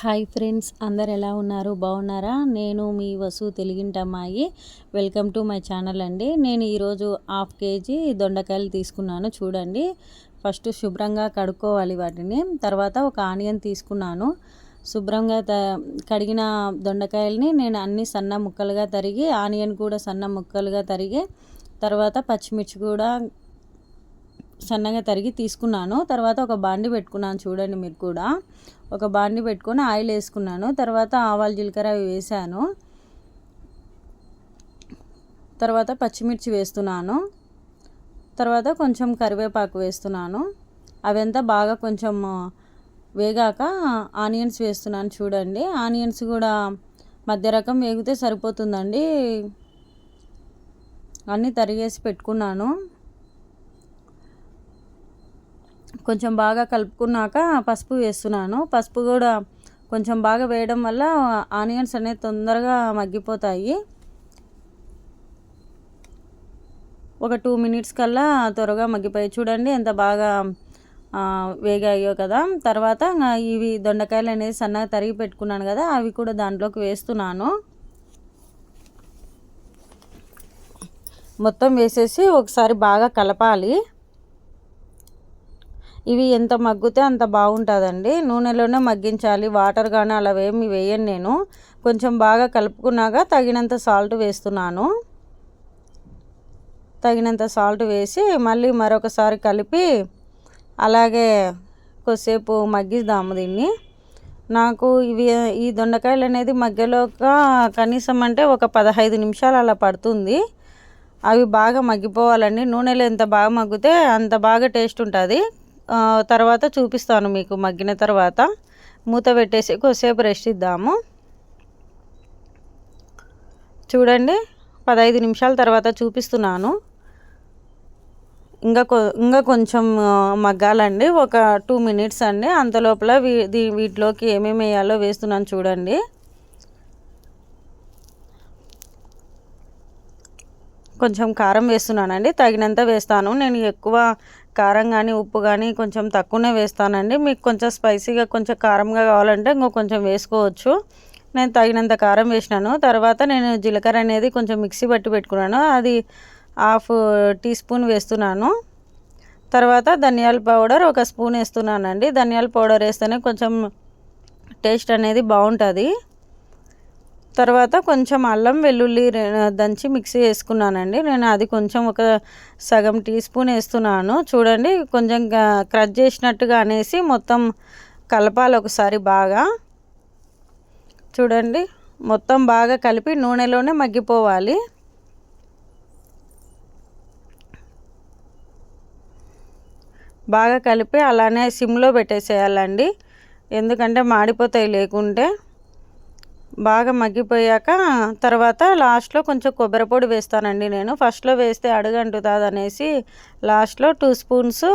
Hi friends అందరు ఎలా ఉన్నారు? బాగున్నారా? నేను మీ వసు తెలుగింటమ్మాయి వెల్కమ్ టు మై ఛానల్ అండి. నేను ఈరోజు హాఫ్ కేజీ దొండకాయలు తీసుకున్నాను చూడండి. ఫస్ట్ శుభ్రంగా కడుక్కోవాలి వాటిని. తర్వాత ఒక ఆనియన్ తీసుకున్నాను. శుభ్రంగా త కడిగిన దొండకాయల్ని నేను అన్ని సన్న ముక్కలుగా తరిగి ఆనియన్ కూడా సన్న ముక్కలుగా తరిగి తర్వాత పచ్చిమిర్చి కూడా సన్నగా తరిగి తీసుకున్నాను. తర్వాత ఒక బాండి పెట్టుకున్నాను చూడండి మీరు కూడా. ఒక బాండి పెట్టుకొని ఆయిల్ వేసుకున్నాను. తర్వాత ఆవాలు జీలకర్ర వేసాను. తర్వాత పచ్చిమిర్చి వేస్తున్నాను. తర్వాత కొంచెం కరివేపాకు వేస్తున్నాను. అవంతా బాగా కొంచెం వేగాక ఆనియన్స్ వేస్తున్నాను చూడండి. ఆనియన్స్ కూడా మధ్య రకం వేగితే సరిపోతుందండి. అన్నీ తరిగేసి పెట్టుకున్నాను. కొంచెం బాగా కలుపుకున్నాక పసుపు వేస్తున్నాను. పసుపు కూడా కొంచెం బాగా వేయడం వల్ల ఆనియన్స్ అనేవి తొందరగా మగ్గిపోతాయి. ఒక టూ మినిట్స్ కల్లా త్వరగా మగ్గిపోయి చూడండి ఎంత బాగా వేగాయో కదా. తర్వాత ఇవి దొండకాయలు అనేది సన్నగా తరిగి పెట్టుకున్నాను కదా అవి కూడా దాంట్లోకి వేస్తున్నాను. మొత్తం వేసేసి ఒకసారి బాగా కలపాలి. ఇవి ఎంత మగ్గితే అంత బాగుంటుందండి. నూనెలోనే మగ్గించాలి. వాటర్ కానీ అలా ఏమి వేయను నేను. కొంచెం బాగా కలుపుకున్నాక తగినంత సాల్ట్ వేస్తున్నాను. తగినంత సాల్ట్ వేసి మళ్ళీ మరొకసారి కలిపి అలాగే కొద్దిసేపు మగ్గిద్దాము దీన్ని. నాకు ఇవి ఈ దొండకాయలు అనేది మగ్గలో కనీసం అంటే ఒక పదహైదు నిమిషాలు అలా పడుతుంది. అవి బాగా మగ్గిపోవాలండి. నూనెలో ఎంత బాగా మగ్గితే అంత బాగా టేస్ట్ ఉంటుంది. తర్వాత చూపిస్తాను మీకు మగ్గిన తర్వాత. మూత పెట్టేసి కొద్దిసేపు రెస్ట్ ఇద్దాము. చూడండి పదహైదు నిమిషాల తర్వాత చూపిస్తున్నాను. ఇంకా ఇంకా కొంచెం మగ్గాలండి. ఒక టూ మినిట్స్ అండి. అంతలోపల వీ వీటిలోకి ఏమేమి వేయాలో వేస్తున్నాను చూడండి. కొంచెం కారం వేస్తున్నానండి తగినంత వేస్తాను. నేను ఎక్కువ కారం కానీ ఉప్పు కానీ కొంచెం తక్కువనే వేస్తానండి. మీకు కొంచెం స్పైసీగా కొంచెం కారంగా కావాలంటే ఇంకో కొంచెం వేసుకోవచ్చు. నేను తగినంత కారం వేసినాను. తర్వాత నేను జీలకర్ర అనేది కొంచెం మిక్సీ పట్టి పెట్టుకున్నాను. అది హాఫ్ టీ స్పూన్ వేస్తున్నాను. తర్వాత ధనియాల పౌడర్ ఒక స్పూన్ వేస్తున్నానండి. ధనియాల పౌడర్ వేస్తేనే కొంచెం టేస్ట్ అనేది బాగుంటుంది. తర్వాత కొంచెం అల్లం వెల్లుల్లి దంచి మిక్సీ వేసుకున్నానండి నేను అది కొంచెం ఒక సగం టీ స్పూన్ వేస్తున్నాను. చూడండి కొంచెం క్రష్ చేసినట్టుగా అనేసి మొత్తం కలపాలి ఒకసారి బాగా. చూడండి మొత్తం బాగా కలిపి నూనెలోనే మగ్గిపోవాలి. బాగా కలిపి అలానే సిమ్లో పెట్టేసేయాలండి. ఎందుకంటే మాడిపోతాయి లేకుంటే. బాగా మగ్గిపోయాక తర్వాత లాస్ట్లో కొంచెం కొబ్బరి పొడి వేస్తానండి నేను. ఫస్ట్లో వేస్తే అడుగంటుతుంది అనేసి లాస్ట్లో టూ స్పూన్స్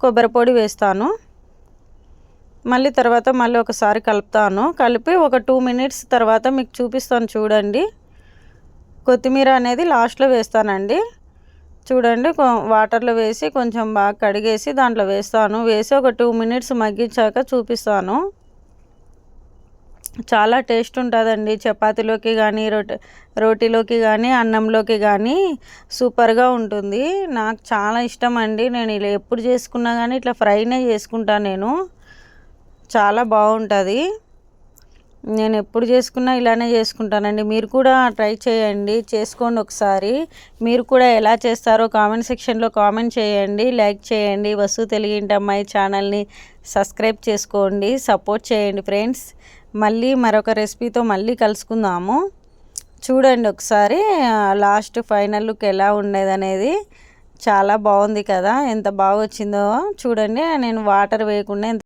కొబ్బరి పొడి వేస్తాను. మళ్ళీ తర్వాత మళ్ళీ ఒకసారి కలుపుతాను. కలిపి ఒక టూ మినిట్స్ తర్వాత మీకు చూపిస్తాను చూడండి. కొత్తిమీర అనేది లాస్ట్లో వేస్తానండి. చూడండి వాటర్లో వేసి కొంచెం బాగా కడిగేసి దాంట్లో వేస్తాను. వేసి ఒక టూ మినిట్స్ మగ్గించాక చూపిస్తాను. చాలా టేస్ట్ ఉంటుందండి. చపాతీలోకి కానీ రొట్టె రోటీలోకి కానీ అన్నంలోకి కానీ సూపర్గా ఉంటుంది. నాకు చాలా ఇష్టం అండి నేను ఇలా ఎప్పుడు చేసుకున్నా కానీ ఇట్లా ఫ్రైనే చేసుకుంటాను నేను. చాలా బాగుంటుంది. నేను ఎప్పుడు చేసుకున్నా ఇలానే చేసుకుంటానండి. మీరు కూడా ట్రై చేయండి. చేసుకోండి ఒకసారి. మీరు కూడా ఎలా చేస్తారో కామెంట్ సెక్షన్లో కామెంట్ చేయండి. లైక్ చేయండి. వసు తెలుగింటి అమ్మాయి ఛానల్ని సబ్స్క్రైబ్ చేసుకోండి. సపోర్ట్ చేయండి ఫ్రెండ్స్. మళ్ళీ మరొక రెసిపీతో మళ్ళీ కలుసుకుందాము. చూడండి ఒకసారి లాస్ట్ ఫైనల్ లుక్ ఎలా ఉండేదనేది. చాలా బాగుంది కదా ఎంత బాగా వచ్చిందో చూడండి నేను వాటర్ వేయకుండా